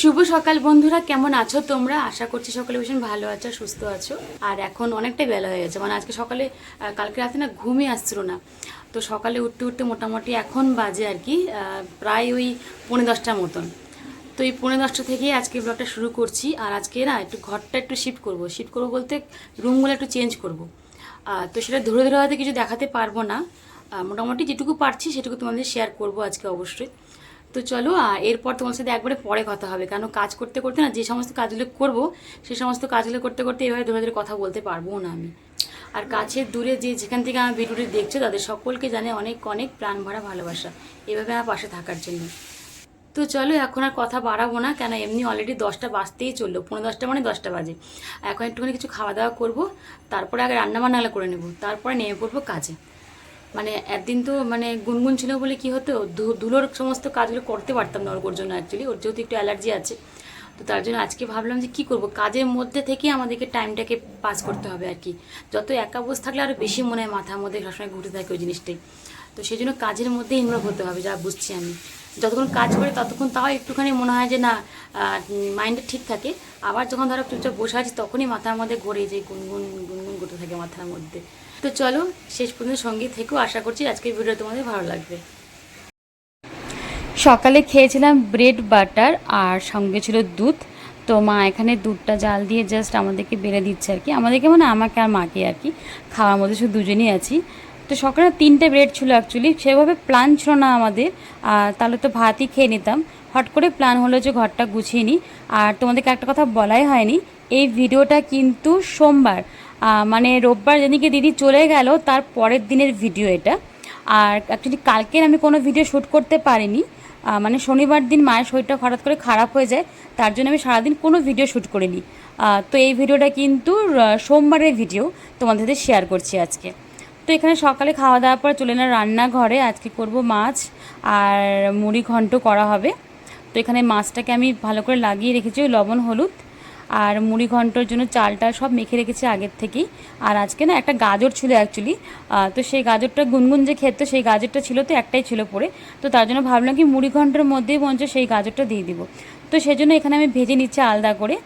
শুভ সকাল বন্ধুরা, কেমন আছো তোমরা? আশা করছি সকালে ভীষণ ভালো আছো, সুস্থ আছো। আর এখন অনেকটাই বেলা হয়ে গেছে। মানে আজকে সকালে কালকে রাতে না ঘুমই আসছিল না। তো সকালে উঠতে উঠতে মোটামুটি এখন বাজে আর কি প্রায় ওই পৌনে দশটার মতন। তো এই পৌনে দশটা থেকেই আজকে ব্লগটা শুরু করছি। আর আজকে না একটু ঘরটা একটু শিফট করব। শিফট করব বলতে রুমগুলো একটু চেঞ্জ করব। তো সেটা ধরে ধরে হয়তো কিছু দেখাতে পারব না। মোটামুটি যেটুকু পারছি সেটুকু তোমাদের শেয়ার করব আজকে অবশ্যই। তো চলো এরপর তোমার সাথে একবারে পরে কথা হবে। কারণ কাজ করতে করতে না, যে সমস্ত কাজগুলো করব সেই সমস্ত কাজগুলো করতে করতে এভাবে ধরে ধরে কথা বলতে পারব না আমি। আর কাছের দূরে যে যেখান থেকে আমার ভিডিওটি দেখছ, তাদের সকলকে জানে অনেক অনেক প্রাণ ভরা ভালোবাসা। এভাবে আমার পাশে থাকার জন্য। তো চলো, এখন আর কথা বাড়াবো না, কেন এমনি অলরেডি দশটা বাজতেই চলল। পনেরো দশটা মানে দশটা বাজে। এখন একটুখানি কিছু খাওয়া দাওয়া করব, তারপরে আগে রান্না বান্নাগুলো করে নেব, তারপরে নেমে পড়ব কাজে। মানে একদিন তো মানে গুনগুন ছিল বলে কি হতো? ধুলোর সমস্ত কাজগুলো করতে পারতাম না ওর জন্য অ্যাকচুয়ালি ওর যেহেতু একটু অ্যালার্জি আছে। তো তার জন্য আজকে ভাবলাম যে কি করব? কাজের মধ্যে থেকে আমাদেরকে টাইমটাকে পাস করতে হবে আর কি। যত একা বসে থাকলে আরও বেশি মনে হয় মাথার মধ্যে সবসময় ঘুরতে থাকে ওই জিনিসটাই। তো সেই জন্য কাজের মধ্যে ইনভলভ হতে হবে, যা বুঝছি আমি। যতক্ষণ কাজ করে ততক্ষণ তাও একটুখানি মনে হয় যে না মাইন্ডটা ঠিক থাকে। আবার যখন ধরো চুপচাপ বসে আছি, তখনই মাথার মধ্যে ঘোরে যে গুনগুন গুনগুন ঘুরতে থাকে মাথার মধ্যে। তো চলো, শেষ পর্যন্ত সঙ্গে থেকেও আশা করছি আজকের ভিডিও তোমাদের ভালো লাগবে। সকালে খেয়েছিলাম ব্রেড বাটার আর সঙ্গে ছিল দুধ। তো মা এখানে দুধটা জাল দিয়ে জাস্ট আমাদেরকে বেড়ে দিচ্ছে আর কি। আমাদেরকে মানে আমাকে আর মাকে আর কি। খাওয়ার মধ্যে শুধু দুজনেই আছি। তো সকালে তিনটে ব্রেড ছিল অ্যাকচুয়ালি সেভাবে প্ল্যান ছিল না আমাদের। তাহলে তো ভাতই খেয়ে নিতাম। হট করে প্ল্যান হলো যে ঘরটা গুছিয়ে নিই। আর তোমাদেরকে একটা কথা বলাই হয়নি, এই ভিডিওটা কিন্তু সোমবার মানে রোববার যেদিনকে দিদি চলে গেল, তার পরের দিনের ভিডিও এটা। আর অ্যাকচুয়ালি কালকের আমি কোনো ভিডিও শ্যুট করতে পারিনি মানে শনিবার দিন মায়ের শরীরটা হঠাৎ করে খারাপ হয়ে যায়, তার জন্য আমি সারাদিন কোনো ভিডিও শ্যুট করিনি। তো এই ভিডিওটা কিন্তু সোমবারের ভিডিও তোমাদের সাথে শেয়ার করছি আজকে। তো এখানে সকালে খাওয়া দাওয়ার পর চলে না রান্নাঘরে, আজকে করব মাছ, আর মুড়ি ঘন্ট করা হবে। তো এখানে মাছটাকে আমি ভালো করে লাগিয়ে রেখেছি, ওই লবণ, হলুদ আর মুড়ি ঘন্টর জন্য চালটা সব মেখে রেখেছি আগের থেকেই। আর আজকে না একটা গাজর ছিল অ্যাকচুয়ালি তো সেই গাজরটা গুনগুন যে খেত সেই গাজরটা ছিল তো একটাই ছিল পরে তো তার জন্য ভাবলাম কি মুড়ি ঘণ্টার মধ্যেই বঞ্চ সেই গাজরটা দিয়ে দিব। তো সেই জন্য এখানে আমি ভেজে নিচ্ছি আলাদা করে।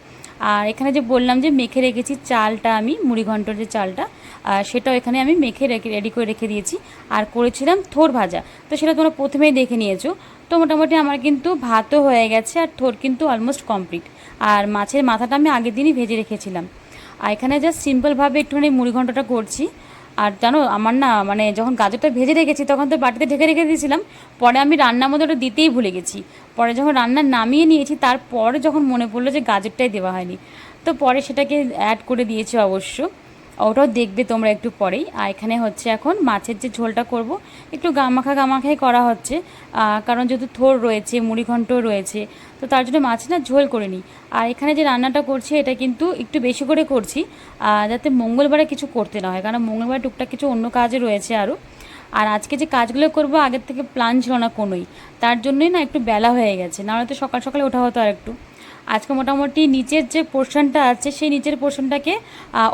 আর এখানে যে বললাম যে মেখে রেখেছি চালটা আমি, মুড়ি ঘন্টর যে চালটা সেটাও এখানে আমি মেখে রেখে রেডি করে রেখে দিয়েছি। আর করেছিলাম থোর ভাজা। তো সেটা তোমরা প্রথমেই দেখে নিয়েছো। তো মোটামুটি আমার কিন্তু ভাতও হয়ে গেছে আর থোর কিন্তু অলমোস্ট কমপ্লিট আর মাছের মাথাটা আমি আগের দিনই ভেজে রেখেছিলাম। আর এখানে জাস্ট সিম্পলভাবে একটুখানি মুড়ি ঘন্টটা করছি। আর জানো, আমার না মানে যখন গাজরটা ভেজে রেখেছি, তখন তো বাটিতে ঢেকে রেখে দিয়েছিলাম, পরে আমি রান্নার মধ্যে ওটা দিতেই ভুলে গেছি। পরে যখন রান্না নামিয়ে নিয়েছি, তারপরে যখন মনে পড়ল যে গাজরটাই দেওয়া হয়নি। তো পরে সেটাকে অ্যাড করে দিয়েছি অবশ্য। ওটাও দেখবে তোমরা একটু পরেই। আর এখানে হচ্ছে এখন মাছের যে ঝোলটা করব, একটু গামাখা গামাখাই করা হচ্ছে। কারণ যেহেতু থোর রয়েছে মুড়িঘণ্ট রয়েছে, তো তার জন্য মাছ না ঝোল করে নিই। আর এখানে যে রান্নাটা করছি, এটা কিন্তু একটু বেশি করে করছি যাতে মঙ্গলবারে কিছু করতে না হয়, কারণ মঙ্গলবার টুকটাক কিছু অন্য কাজে রয়েছে আরও। আর আজকে যে কাজগুলো করব, আগের থেকে প্ল্যান ছিল না কোনোই, তার জন্যই না একটু বেলা হয়ে গেছে, নাহলে তো সকাল সকালে ওঠা হতো আর একটু আজকে মোটামুটি নিচের যে পোর্শনটা আছে, সেই নিচের পোর্শনটাকে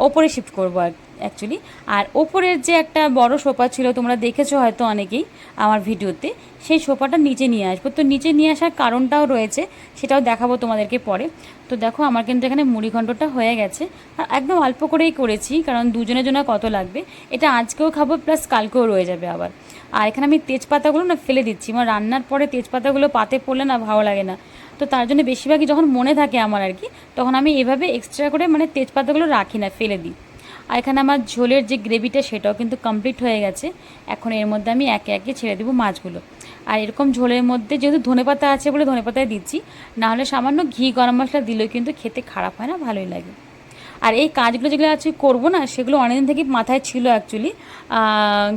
ওপরে শিফট করব অ্যাকচুয়ালি আর ওপরের যে একটা বড় সোফা ছিল, তোমরা দেখেছ হয়তো অনেকেই আমার ভিডিওতে, সেই সোফাটা নিচে নিয়ে আসব। তো নিচে নিয়ে আসার কারণটাও রয়েছে, সেটাও দেখাবো তোমাদেরকে পরে। তো দেখো, আমার কিন্তু এখানে মুড়িঘণ্টটা হয়ে গেছে। আর একদম অল্প করেই করেছি, কারণ দুজনের জন্য কত লাগবে? এটা আজকেও খাব প্লাস কালকেও রয়ে যাবে আবার। আর এখানে আমি তেজপাতাগুলো না ফেলে দিচ্ছি। আমার রান্নার পরে তেজপাতাগুলো পাতে পড়লে না ভালো লাগে না। তো তার জন্য বেশিরভাগই যখন মনে থাকে আমার আর কি, তখন আমি এভাবে এক্সট্রা করে মানে তেজপাতাগুলো রাখি না, ফেলে দিই। আর এখানে আমার ঝোলের যে গ্রেভিটা সেটাও কিন্তু কমপ্লিট হয়ে গেছে। এখন এর মধ্যে আমি একে একে ছেড়ে দেবো মাছগুলো। আর এরকম ঝোলের মধ্যে যেহেতু ধনেপাতা আছে বলে ধনেপাতায় দিচ্ছি, নাহলে সামান্য ঘি, গরম মশলা দিলেও কিন্তু খেতে খারাপ হয় না, ভালোই লাগে। আর এই কাজগুলো যেগুলো আজকে করব না, সেগুলো অনেকদিন থেকে মাথায় ছিল অ্যাকচুয়ালি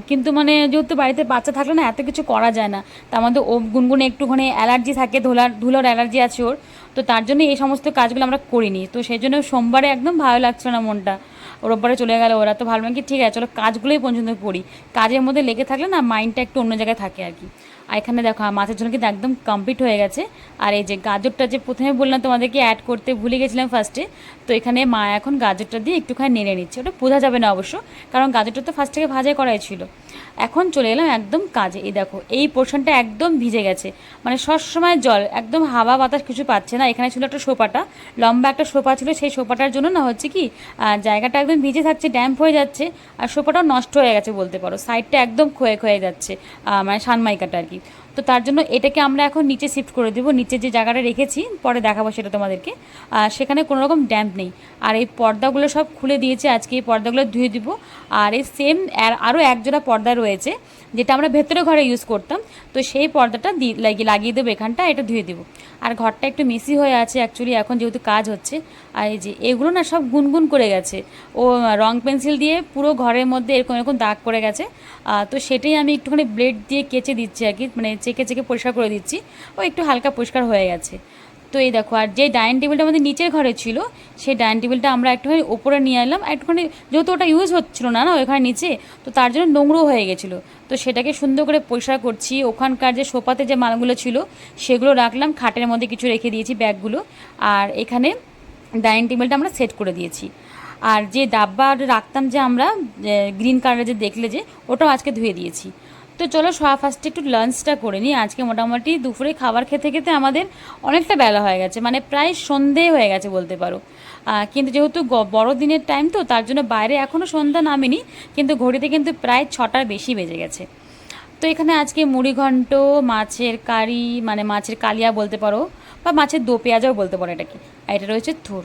কিন্তু মানে যেহেতু বাড়িতে বাচ্চা থাকলে না এত কিছু করা যায় না, তার মধ্যে ও গুনগুনে একটুখানি অ্যালার্জি থাকে, ধুলার, ধুলোর অ্যালার্জি আছে ওর। তো তার জন্য এই সমস্ত কাজগুলো আমরা করিনি। তো সেই জন্য সোমবারে একদম ভালো লাগছিল না মনটা। রোববারে চলে গেল ওরা। তো ভাবলাম কি ঠিক আছে, চলো কাজগুলোই পর্যন্ত করি। কাজের মধ্যে লেগে থাকলে না মাইন্ডটা একটু অন্য জায়গায় থাকে আর কি। আর এখানে দেখো মাছের ঝোল কিন্তু একদম কমপ্লিট হয়ে গেছে। আর এই যে গাজরটা যে প্রথমে বললাম তোমাদেরকে অ্যাড করতে ভুলে গেছিলাম ফার্স্টে তো এখানে মা এখন গাজরটা দিয়ে একটুখানি নেড়ে নিচ্ছে। ওটা বোঝা যাবে না অবশ্য, কারণ গাজরটা তো ফার্স্ট থেকে ভাজাই করাই ছিল। এখন চলে এলাম একদম কাজে। এই দেখো, এই পোর্শনটা একদম ভিজে গেছে। মানে সবসময় জল, একদম হাওয়া বাতাস কিছু পাচ্ছে না। এখানে ছিল একটা সোপাটা লম্বা একটা সোপা ছিল। সেই সোপাটার জন্য না হচ্ছে কি জায়গাটা একদম ভিজে থাকছে, ড্যাম্প হয়ে যাচ্ছে, আর সোপাটাও নষ্ট হয়ে গেছে বলতে পারো। সাইডটা একদম ক্ষয়ে ক্ষয়ে যাচ্ছে মানে সানমাইকাটা আর কি। তো তার জন্য এটাকে আমরা এখন নিচে শিফট করে দেবো। নিচে যে জায়গাটা রেখেছি, পরে দেখাবো সেটা তোমাদেরকে। আর সেখানে কোনো রকম ড্যাম্প নেই। আর এই পর্দাগুলো সব খুলে দিয়েছে, আজকে এই পর্দাগুলো ধুয়ে দিব। আর এই সেম আরও একজোড়া পর্দা রয়েছে, যেটা আমরা ভেতরে ঘরে ইউজ করতাম। তো সেই পর্দাটা দি লাগিয়ে দেবো এখানটা, এটা ধুয়ে দেবো। আর ঘরটা একটু মেসি হয়ে আছে অ্যাকচুয়ালি এখন যেহেতু কাজ হচ্ছে। আর এই যে, এগুলো না সব গুনগুন করে গেছে। ও, রং পেন্সিল দিয়ে পুরো ঘরের মধ্যে এরকম এরকম দাগ করে গেছে। তো সেটাই আমি একটুখানি ব্লেড দিয়ে কেচে দিচ্ছি আর কি। মানে চেকে চেকে পরিষ্কার করে দিচ্ছি। ও একটু হালকা পরিষ্কার হয়ে গেছে। তো এই দেখো, আর যে ডাইনিং টেবিলটা আমাদের নিচের ঘরে ছিল, সেই ডাইনিং টেবিলটা আমরা একটুখানি ওপরে নিয়ে এলাম। একটুখানি যেহেতু ওটা ইউজ হচ্ছিল না না, ওখানে নিচে, তো তার জন্য নোংরো হয়ে গেছিল। তো সেটাকে সুন্দর করে পরিষ্কার করছি। ওখানকার যে সোফাতে যে মালগুলো ছিল, সেগুলো রাখলাম। খাটের মধ্যে কিছু রেখে দিয়েছি ব্যাগগুলো। আর এখানে ডাইনিং টেবিলটা আমরা সেট করে দিয়েছি। আর যে ডাব্বা রাখতাম যে আমরা গ্রিন কালারে যে দেখলে যে, ওটাও আজকে ধুয়ে দিয়েছি। তো চলো সব ফার্স্টে একটু লাঞ্চটা করে নিই। আজকে মোটামুটি দুপুরে খাবার খেতে খেতে আমাদের অনেকটা বেলা হয়ে গেছে। মানে প্রায় সন্ধে হয়ে গেছে বলতে পারো। কিন্তু যেহেতু বড়দিনের টাইম তো, তার জন্য বাইরে এখনও সন্ধ্যা নামেনি, কিন্তু ঘড়িতে কিন্তু প্রায় ছটার বেশি বেজে গেছে। তো এখানে আজকে মুড়ি ঘন্ট, মাছের কারি মানে মাছের কালিয়া বলতে পারো, বা মাছের দো পেঁয়াজাও বলতে পারো এটাকে। আর এটা রয়েছে থোর।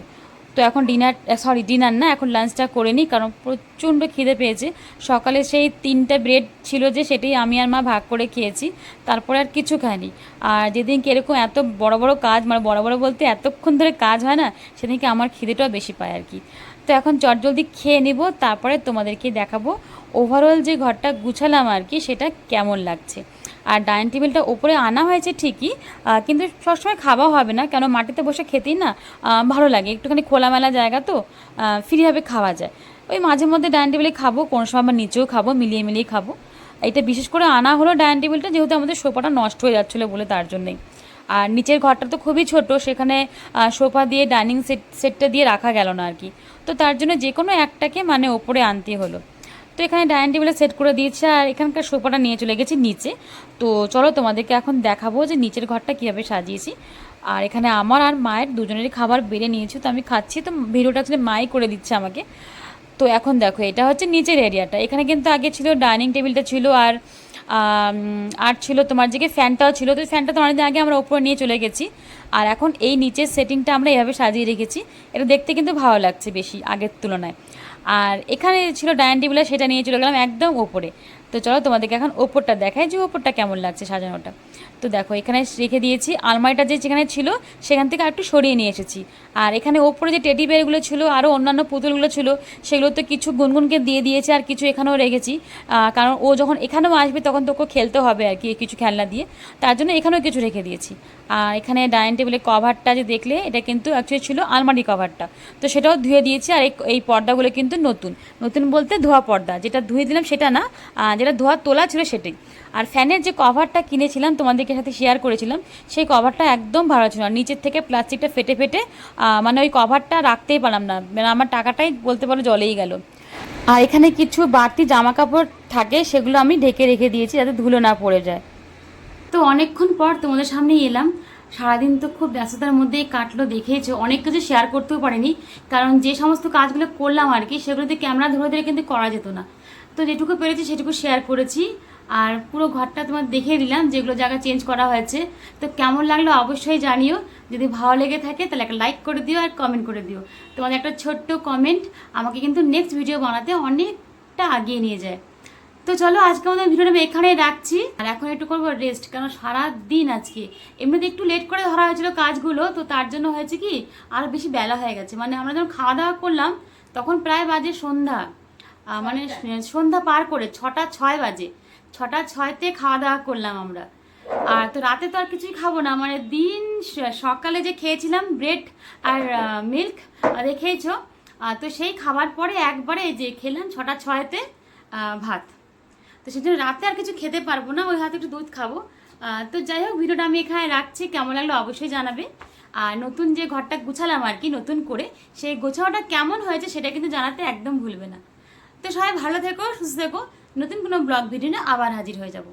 তো এখন ডিনার সরি ডিনার না, এখন লাঞ্চটা করে নিই, কারণ প্রচণ্ড খিদে পেয়েছে। সকালে সেই তিনটে ব্রেড ছিল যে, সেটাই আমি আর মা ভাগ করে খেয়েছি, তারপরে আর কিছু খাইনি। আর যেদিনকে এরকম এত বড় বড় কাজ মানে বড় বড় বলতে এতক্ষণ ধরে কাজ হয় না, সেদিনকে আমার খিদেটাও বেশি পায় আর কি। তো এখন চটজলদি খেয়ে নেব, তারপরে তোমাদেরকে দেখাবো। ওভারঅল যে ঘরটা গুছালাম আর কি, সেটা কেমন লাগছে। আর ডাইনিং টেবিলটা ওপরে আনা হয়েছে ঠিকই কিন্তু সবসময় খাওয়া হবে না, কেন মাটিতে বসে খেতেই না ভালো লাগে। একটুখানি খোলামেলা জায়গা তো ফ্রিভাবে খাওয়া যায়। ওই মাঝে মধ্যে ডাইনিং টেবিলে খাব, কোনো সময় আবার নিচেও খাব, মিলিয়ে মিলিয়ে খাব। এটা বিশেষ করে আনা হলো ডাইনিং টেবিলটা, যেহেতু আমাদের সোফাটা নষ্ট হয়ে যাচ্ছিল বলে তার জন্যই। আর নিচের ঘরটা তো খুবই ছোট, সেখানে সোফা দিয়ে, ডাইনিং সেট, সেটটা দিয়ে রাখা গেল না আর কি। তো তার জন্য যে কোনো একটাকে মানে ওপরে আনতে হলো। তো এখানে ডাইনিং টেবিলে সেট করে দিয়েছে আর এখানকার সোফাটা নিয়ে চলে গেছি নিচে। তো চলো তোমাদেরকে এখন দেখাবো যে নিচের ঘরটা কীভাবে সাজিয়েছি। আর এখানে আমার আর মায়ের দুজনেরই খাবার বেড়ে নিয়েছি, তো আমি খাচ্ছি। তো ভিডিওটা আসলে মাই করে দিচ্ছে আমাকে। তো এখন দেখো, এটা হচ্ছে নিচের এরিয়াটা। এখানে কিন্তু আগে ছিল ডাইনিং টেবিলটা ছিল আর আর ছিল তোমার যে ফ্যানটাও ছিল। তো ফ্যানটা তো অনেকদিন আগে আমরা উপরে নিয়ে চলে গেছি। আর এখন এই নিচের সেটিংটা আমরা এভাবে সাজিয়ে রেখেছি। এটা দেখতে কিন্তু ভালো লাগছে বেশি আগের তুলনায়। আর এখানে ছিল ডাইনিং টেবিলে সেটা নিয়ে চলে গেলাম একদম ওপরে। তো চলো তোমাদেরকে এখন ওপরটা দেখাই যে ওপরটা কেমন লাগছে সাজানোটা। তো দেখো, এখানে রেখে দিয়েছি। আলমারিটা যে যেখানে ছিল, সেখান থেকে একটু সরিয়ে নিয়ে এসেছি। আর এখানে ওপরে যে টেডি বেয়ারগুলো ছিল আরও অন্যান্য পুতুলগুলো ছিল সেগুলো তো কিছু গুনগুনকে দিয়ে দিয়েছে আর কিছু এখানেও রেখেছি। কারণ ও যখন এখানেও আসবে, তখন তোকে খেলতে হবে আর কি কিছু খেলনা দিয়ে। তার জন্য এখানেও কিছু রেখে দিয়েছি। আর এখানে ডাইনিং টেবিলের কভারটা যে দেখলে, এটা কিন্তু অ্যাকচুয়ালি ছিল আলমারি কভারটা। তো সেটাও ধুয়ে দিয়েছি আর এই এই পর্দাগুলো কিন্তু নতুন। নতুন বলতে ধোয়া পর্দা। যেটা ধুয়ে দিলাম সেটা না যেটা ধোয়া তোলা ছিল সেটাই। আর ফ্যানের যে কভারটা কিনেছিলাম তোমাদেরকে সাথে শেয়ার করেছিলাম, সেই কভারটা একদম ভালো ছিল। না নিচের থেকে প্লাস্টিকটা ফেটে ফেটে মানে ওই কভারটা রাখতেই পারলাম না। মানে আমার টাকাটাই বলতে পারো জলেই গেল। আর এখানে কিছু বাড়তি জামা কাপড় থাকে, সেগুলো আমি ঢেকে রেখে দিয়েছি যাতে ধুলো না পড়ে যায়। তো অনেকক্ষণ পর তোমাদের সামনে এলাম। সারাদিন তো খুব ব্যস্ততার মধ্যেই কাটলো দেখেছ অনেক কিছু শেয়ার করতেও পারিনি। কারণ যে সমস্ত কাজগুলো করলাম আর কি, সেগুলোতে ক্যামেরা ধরে ধরে কিন্তু করা যেত না। তো যেটুকু পেরেছি সেটুকু শেয়ার করেছি। আর পুরো ঘরটা তোমার দেখিয়ে দিলাম যেগুলো জায়গা চেঞ্জ করা হয়েছে। তো কেমন লাগল অবশ্যই জানিও। যদি ভালো লেগে থাকে তাহলে একটা লাইক করে দিও আর কমেন্ট করে দিও। তোমাদের একটা ছোট্ট কমেন্ট আমাকে কিন্তু নেক্সট ভিডিও বানাতে অনেকটা আগিয়ে নিয়ে যায়। তো চলো আজকে আমাদের ভিডিওটা আমি এখানেই রাখছি। আর এখন একটু করব রেস্ট কারণ সারা দিন আজকে। এমনিতে একটু লেট করে ধরা হয়েছিল কাজগুলো তো তার জন্য হয়েছে কি আর বেশি বেলা হয়ে গেছে। মানে আমরা যখন খাওয়া দাওয়া করলাম তখন প্রায় বাজে সন্ধ্যা। মানে সন্ধ্যা পার করে ছটা ছয় বাজে। ছটা, ছয়তে খাওয়া দাওয়া করলাম আমরা। আর তো রাতে তো আর কিছুই খাব না মানে দিন সকালে যে খেয়েছিলাম ব্রেড আর মিল্ক দেখেইছো তো সেই খাবার পরে একবারে যে খেলাম ছটা, ছয়তে ভাত। তো সেই জন্য রাতে আর কিছু খেতে পারব না, ওই হাতে একটু দুধ খাব। তো যাই হোক, ভিডিওটা আমি এখানে রাখছি, কেমন লাগল অবশ্যই জানাবে। আর নতুন যে ঘরটা গুছালাম আর কি, নতুন করে, সেই গোছানোটা কেমন হয়েছে সেটা কিন্তু জানাতে একদম ভুলবে না। তো সবাই ভালো থেকো, সুস্থ থেকো নতুন কোনো ব্লগ ভিডিও নিয়ে আবার হাজির হয়ে যাব।